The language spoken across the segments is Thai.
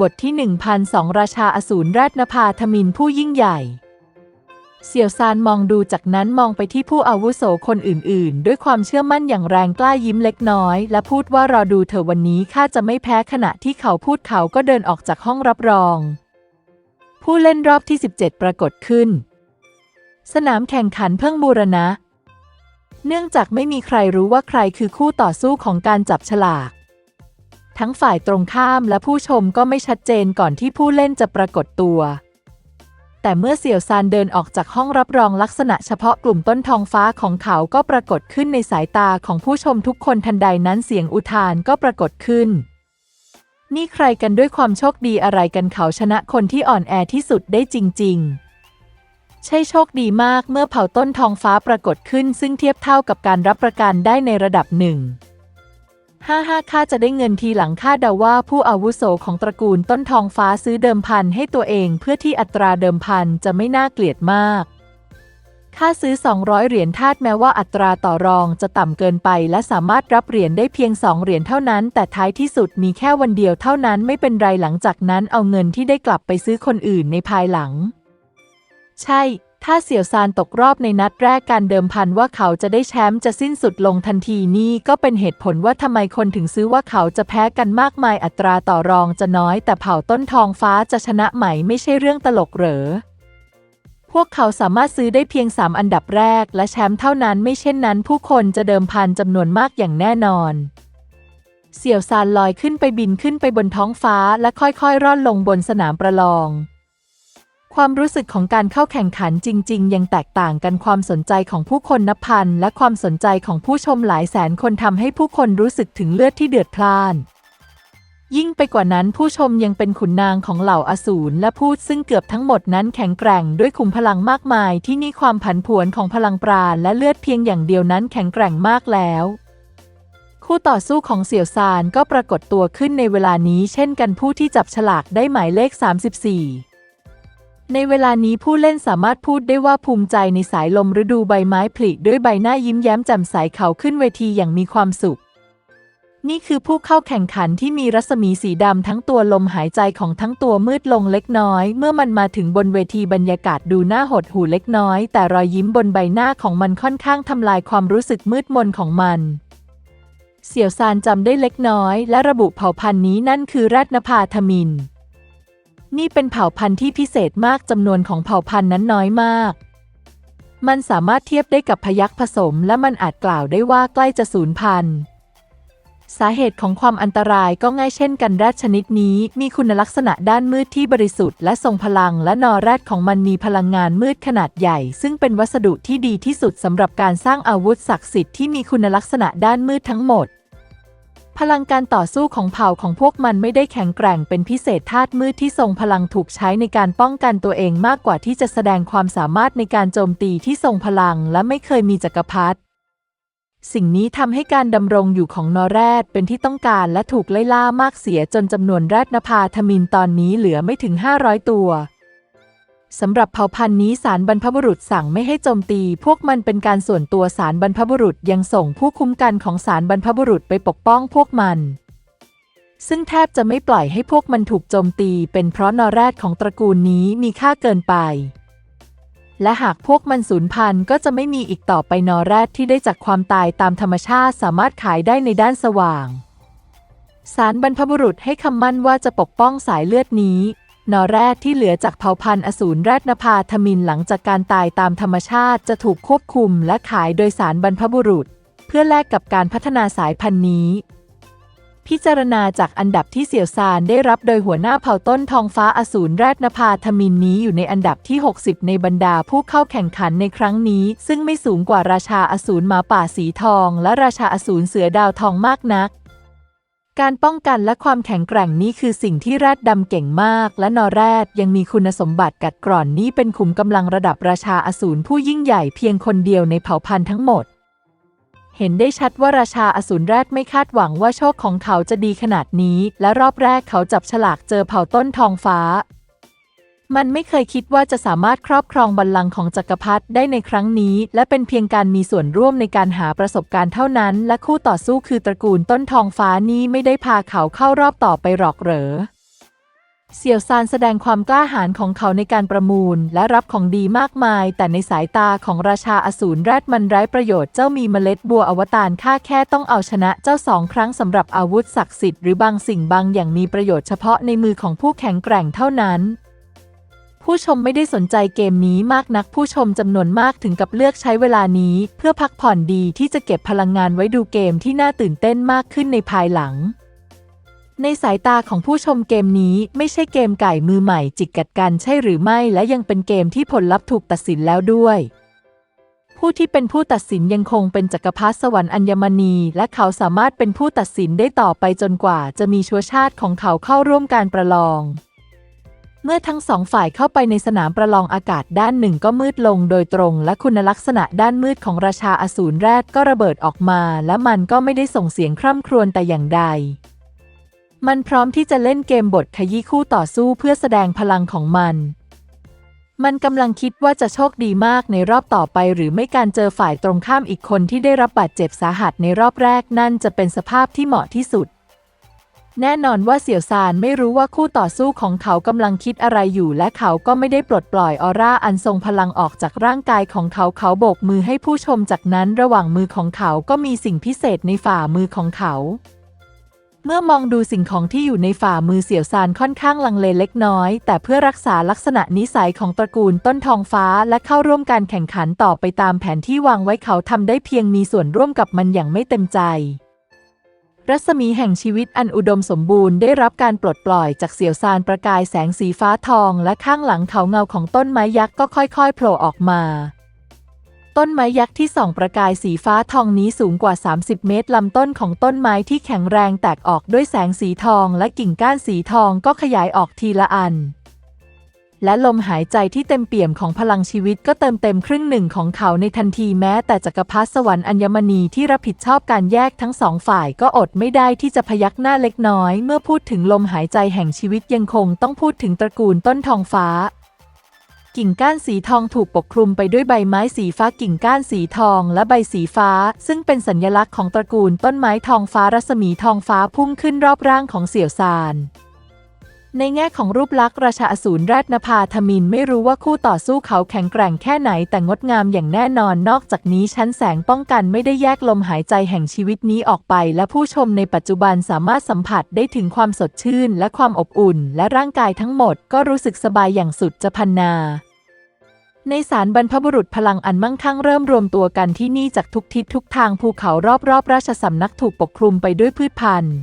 บทที่ 1002 ราชาอสูรราชนภาธมินผู้ยิ่งใหญ่ เสี่ยวซานมองดูจากนั้นมองไปที่ผู้อาวุโสคนอื่นๆ ด้วยความเชื่อมั่นอย่างแรงกล้ายิ้มเล็กน้อย และพูดว่ารอดูเธอวันนี้ข้าจะไม่แพ้ขณะที่เขาพูดเขาก็เดินออกจากห้องรับรอง ผู้เล่นรอบที่ 17 ปรากฏขึ้น สนามแข่งขันเพิ่งบูรณะ เนื่องจากไม่มีใครรู้ว่าใครคือคู่ต่อสู้ของการจับฉลาก ทั้งฝ่ายตรงข้ามและผู้ชมก็ไม่ชัดเจนก่อนที่ผู้เล่นจะปรากฏตัว แต่เมื่อเสี่ยวซานเดินออกจากห้องรับรองลักษณะเฉพาะกลุ่มต้นทองฟ้าของเขาก็ปรากฏขึ้นในสายตาของผู้ชมทุกคนทันใดนั้นเสียงอุทานก็ปรากฏขึ้น นี่ใครกันด้วยความโชคดีอะไรกันเขาชนะคนที่อ่อนแอที่สุดได้จริง ๆใช่โชคดีมากเมื่อเผ่าต้นทองฟ้าปรากฏขึ้น ซึ่งเทียบเท่ากับการรับประกันได้ในระดับหนึ่ง ห้าห้าข้าจะได้เงินทีหลังข้าเดาว่าผู้อาวุโสของตระกูลต้นทองฟ้าซื้อเดิมพันให้ตัวเองเพื่อที่อัตราเดิมพันจะไม่น่าเกลียดมากข้าซื้อ 200 เหรียญทาสแม้ว่าอัตราต่อรองจะต่ำเกินไป และสามารถรับเหรียญได้เพียง 2 เหรียญเท่านั้น แต่ท้ายที่สุดมีแค่วันเดียวเท่านั้นไม่เป็นไรหลังจากนั้นเอาเงินที่ได้กลับไปซื้อคนอื่นในภายหลัง ใช่ ถ้าเสี่ยวซานตกรอบในนัดแรกการเดิมพันว่าเขาจะได้แชมป์จะสิ้นสุดลงทันทีนี่ก็เป็นเหตุผลว่าทำไมคนถึงซื้อว่าเขาจะแพ้กันมากมายอัตราต่อรองจะน้อย แต่เผ่าต้นทองฟ้าจะชนะไหมไม่ใช่เรื่องตลกเหรอพวกเขาสามารถซื้อได้เพียง 3 อันดับแรก และแชมป์เท่านั้นไม่เช่นนั้น ผู้คนจะเดิมพันจำนวนมากอย่างแน่นอน เสี่ยวซานลอยขึ้นไปบินขึ้นไปบนท้องฟ้าและค่อยๆ ร่อนลงบนสนามประลอง ความรู้สึกของการเข้าแข่งขันจริง ๆ ยังแตกต่างกันความสนใจของผู้คนนับพัน และความสนใจของผู้ชมหลายแสนคนทำให้ผู้คนรู้สึกถึงเลือดที่เดือดพล่าน ยิ่งไปกว่านั้นผู้ชมยังเป็นขุนนางของเหล่าอสูรและพูดซึ่งเกือบทั้งหมดนั้นแข็งแกร่งด้วยขุมพลังมากมาย ที่นี่ความผันผวนของพลังปราณและเลือดเพียงอย่างเดียวนั้นแข็งแกร่งมากแล้วคู่ต่อสู้ของเสี่ยวซานก็ปรากฏตัวขึ้นในเวลานี้เช่นกันผู้ที่จับฉลากได้หมายเลข 34 ในเวลานี้ผู้เล่นสามารถพูดได้ว่าภูมิใจในสายลมฤดูใบไม้ผลิด้วยใบหน้ายิ้มแย้มแจ่มใสเขาขึ้นเวทีอย่างมีความสุข นี่คือผู้เข้าแข่งขันที่มีรัศมีสีดำทั้งตัวลมหายใจของทั้งตัวมืดลงเล็กน้อย เมื่อมันมาถึงบนเวทีบรรยากาศดูหน่าหดหูเล็กน้อย แต่รอยยิ้มบนใบหน้าของมันค่อนข้างทำลายความรู้สึกมืดมนของมันเสี่ยวซานจำได้เล็กน้อย และระบุเผ่าพันธุ์นี้นั่นคือแรดนภาธมิน นี่เป็นเผ่าพันธุ์ที่พิเศษมากจำนวนของเผ่าพันธุ์นั้นน้อยมาก มันสามารถเทียบได้กับพยัคฆ์ผสม และมันอาจกล่าวได้ว่าใกล้จะสูญพันธุ์ สาเหตุของความอันตรายก็ง่ายเช่นกันแรดชนิดนี้มีคุณลักษณะด้านมืดที่บริสุทธิ์และทรงพลัง และนอแรดของมันมีพลังงานมืดขนาดใหญ่ ซึ่งเป็นวัสดุที่ดีที่สุดสำหรับการสร้างอาวุธศักดิ์สิทธิ์ที่มีคุณลักษณะด้านมืดทั้งหมด พลังการต่อสู้ของเผ่าของพวกมันไม่ได้แข็งแกร่งเป็นพิเศษธาตุมืดที่ทรงพลังถูกใช้ในการป้องกันตัวเองมากกว่าที่จะแสดงความสามารถในการโจมตีที่ทรงพลังและไม่เคยมีจักรพรรดิสิ่งนี้ทำให้การดำรงอยู่ของนอแรดเป็นที่ต้องการและถูกไล่ล่ามากเสียจนจำนวนแรดนภาธมินตอนนี้เหลือไม่ถึง 500 ตัว สำหรับเผ่าพันธุ์นี้สารบรรพบุรุษสั่งไม่ให้โจมตี พวกมันเป็นการส่วนตัวสารบรรพบุรุษยังส่งผู้คุ้มกันของสารบรรพบุรุษไปปกป้องพวกมัน ซึ่งแทบจะไม่ปล่อยให้พวกมันถูกโจมตี เป็นเพราะนอแรดของตระกูลนี้มีค่าเกินไป และหากพวกมันสูญพันธุ์ก็จะไม่มีอีกต่อไปนอแรดที่ได้จากความตายตามธรรมชาติสามารถขายได้ในด้านสว่างสารบรรพบุรุษให้คำมั่นว่าจะปกป้องสายเลือดนี้ นอแรดที่เหลือจากเผ่าพันธุ์อสูรแรดนภาธมินหลังจากการตายตามธรรมชาติจะถูกควบคุมและขายโดยสารบรรพบุรุษ เพื่อแลกกับการพัฒนาสายพันธุ์นี้ พิจารณาจากอันดับที่เสี่ยวซานได้รับโดยหัวหน้าเผ่าต้นทองฟ้าอสูรแรดนภาธมินนี้อยู่ในอันดับที่ 60 ในบรรดาผู้เข้าแข่งขันในครั้งนี้ ซึ่งไม่สูงกว่าราชาอสูรหมาป่าสีทอง และราชาอสูรเสือดาวทองมากนัก การป้องกันและความแข็งแกร่งนี้คือสิ่งที่แรดดำเก่งมาก และนอแรดยังมีคุณสมบัติกัดกร่อนนี้เป็นขุมกำลังระดับราชาอสูรผู้ยิ่งใหญ่เพียงคนเดียวในเผ่าพันธุ์ทั้งหมด เห็นได้ชัดว่าราชาอสูรแรดไม่คาดหวังว่าโชคของเขาจะดีขนาดนี้ และรอบแรกเขาจับฉลากเจอเผ่าต้นทองฟ้า มันไม่เคยคิดว่าจะสามารถครอบครองบัลลังก์ของจักรพรรดิได้ในครั้งนี้ และเป็นเพียงการมีส่วนร่วมในการหาประสบการณ์เท่านั้น และคู่ต่อสู้คือตระกูลต้นทองฟ้านี้ไม่ได้พาเขาเข้ารอบต่อไปหรอกเหรอเสี่ยวซานแสดงความกล้าหาญของเขาในการประมูล และรับของดีมากมาย แต่ในสายตาของราชาอสูรแรดมันไร้ประโยชน์เจ้ามีเมล็ดบัวอวตารค่าแค่ต้องเอาชนะเจ้าสองครั้งสำหรับอาวุธศักดิ์สิทธิ์หรือบางสิ่งบางอย่างมีประโยชน์เฉพาะในมือของผู้แข็งแกร่งเท่านั้น ผู้ชมไม่ได้สนใจเกมนี้มากนักผู้ชมจำนวนมากถึงกับเลือกใช้เวลานี้ เพื่อพักผ่อนดีที่จะเก็บพลังงานไว้ดูเกมที่น่าตื่นเต้นมากขึ้นในภายหลัง ในสายตาของผู้ชมเกมนี้ไม่ใช่เกมไก่มือใหม่จิกกัดกันใช่หรือไม่และยังเป็นเกมที่ผลลัพธ์ถูกตัดสินแล้วด้วยผู้ที่เป็นผู้ตัดสินยังคงเป็นจักรพรรดิสวรรค์อัญมณี และเขาสามารถเป็นผู้ตัดสินได้ต่อไปจนกว่าจะมีชัวชาติของเขาเข้าร่วมการประลอง เมื่อทั้งสองฝ่ายเข้าไปในสนามประลองอากาศด้านหนึ่งก็มืดลงโดยตรง และคุณลักษณะด้านมืดของราชาอสูรแรดก็ระเบิดออกมา และมันก็ไม่ได้ส่งเสียงคร่ำครวญแต่อย่างใด มันพร้อมที่จะเล่นเกมบทขยี้คู่ต่อสู้เพื่อแสดงพลังของมัน มันกำลังคิดว่าจะโชคดีมากในรอบต่อไปหรือไม่การเจอฝ่ายตรงข้ามอีกคนที่ได้รับบาดเจ็บสาหัสในรอบแรกนั่นจะเป็นสภาพที่เหมาะที่สุด แน่นอนว่าเสี่ยวซานไม่รู้ว่าคู่ต่อสู้ของเขากำลังคิดอะไรอยู่และเขาก็ไม่ได้ปลดปล่อยออร่าอันทรงพลังออกจากร่างกายของเขาเขาโบกมือให้ผู้ชมจากนั้นระหว่างมือของเขาก็มีสิ่งพิเศษในฝ่ามือของเขา เมื่อมองดูสิ่งของที่อยู่ในฝ่ามือเสี่ยวซานค่อนข้างลังเลเล็กน้อย แต่เพื่อรักษาลักษณะนิสัยของตระกูลต้นทองฟ้าและเข้าร่วมการแข่งขันต่อไปตามแผนที่วางไว้เขาทำได้เพียงมีส่วนร่วมกับมันอย่างไม่เต็มใจ รัศมีแห่งชีวิตอันอุดมสมบูรณ์ได้รับการปลดปล่อยจากเสี่ยวซานประกายแสงสีฟ้าทองและข้างหลังเขาเงาของต้นไม้ยักษ์ก็ค่อยๆโผล่ออกมา ต้นไม้ยักษ์ที่ส่องประกายสีฟ้าทองนี้สูงกว่า 30 เมตรลำต้นของต้นไม้ที่แข็งแรงแตกออกด้วยแสงสีทองและกิ่งก้านสีทองก็ขยายออกทีละอัน และลมหายใจที่เต็มเปี่ยมของพลังชีวิตก็เติมเต็มครึ่งหนึ่งของเขาในทันทีแม้แต่จักรพรรดิสวรรค์อัญมณีที่รับผิดชอบการแยกทั้งสองฝ่ายก็อดไม่ได้ที่จะพยักหน้าเล็กน้อย เมื่อพูดถึงลมหายใจแห่งชีวิตยังคงต้องพูดถึงตระกูลต้นทองฟ้ากิ่งก้านสีทองถูกปกคลุมไปด้วยใบไม้สีฟ้ากิ่งก้านสีทองและใบสีฟ้า ซึ่งเป็นสัญลักษณ์ของตระกูลต้นไม้ทองฟ้ารัศมีทองฟ้าพุ่งขึ้นรอบร่างของเสี่ยวซาน ในแง่ของรูปลักษณ์ราชาอสูรแรดนภาธมินไม่รู้ว่าคู่ต่อสู้เขาแข็งแกร่งแค่ไหนแต่งดงามอย่างแน่นอนนอกจากนี้ชั้นแสงป้องกันไม่ได้แยกลมหายใจแห่งชีวิตนี้ออกไป และผู้ชมในปัจจุบันสามารถสัมผัสได้ถึงความสดชื่น และความอบอุ่น และร่างกายทั้งหมดก็รู้สึกสบายอย่างสุดจะพันนาในสารบรรพบุรุษพลังอันมั่งคั่งเริ่มรวมตัวกันที่นี่จากทุกทิศทุกทางภูเขารอบๆ ราชสำนักถูกปกคลุมไปด้วยพืชพันธุ์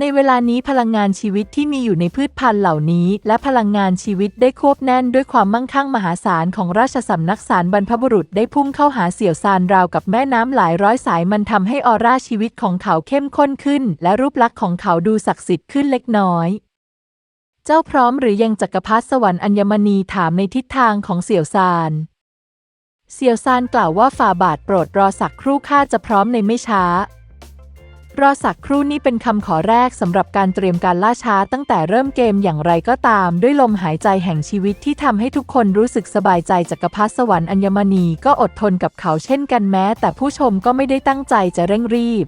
ในเวลานี้พลังงานชีวิตที่มีอยู่ในพืชพันธุ์เหล่านี้ และพลังงานชีวิตได้ควบแน่นด้วยความมั่งคั่งมหาศาลของราชสำนักสารบรรพบุรุษได้พุ่งเข้าหาเสี่ยวซานราวกับแม่น้ำหลายร้อยสายมันทำให้ออร่าชีวิตของเขาเข้มข้นขึ้น และรูปลักษณ์ของเขาดูศักดิ์สิทธิ์ขึ้นเล็กน้อย เจ้าพร้อมหรือยังจักรพรรดิสวรรค์อัญมณีถามในทิศทางของเสี่ยวซานเสี่ยวซานกล่าวว่าฝ่าบาทโปรดรอสักครู่ข้าจะพร้อมในไม่ช้า รอสักครู่นี้เป็นคำขอแรกสำหรับการเตรียมการล่าช้าตั้งแต่เริ่มเกมอย่างไรก็ตาม ด้วยลมหายใจแห่งชีวิตที่ทำให้ทุกคนรู้สึกสบายใจจักรพรรดิสวรรค์อัญมณีก็อดทนกับเขาเช่นกันแม้ แต่ผู้ชมก็ไม่ได้ตั้งใจจะเร่งรีบ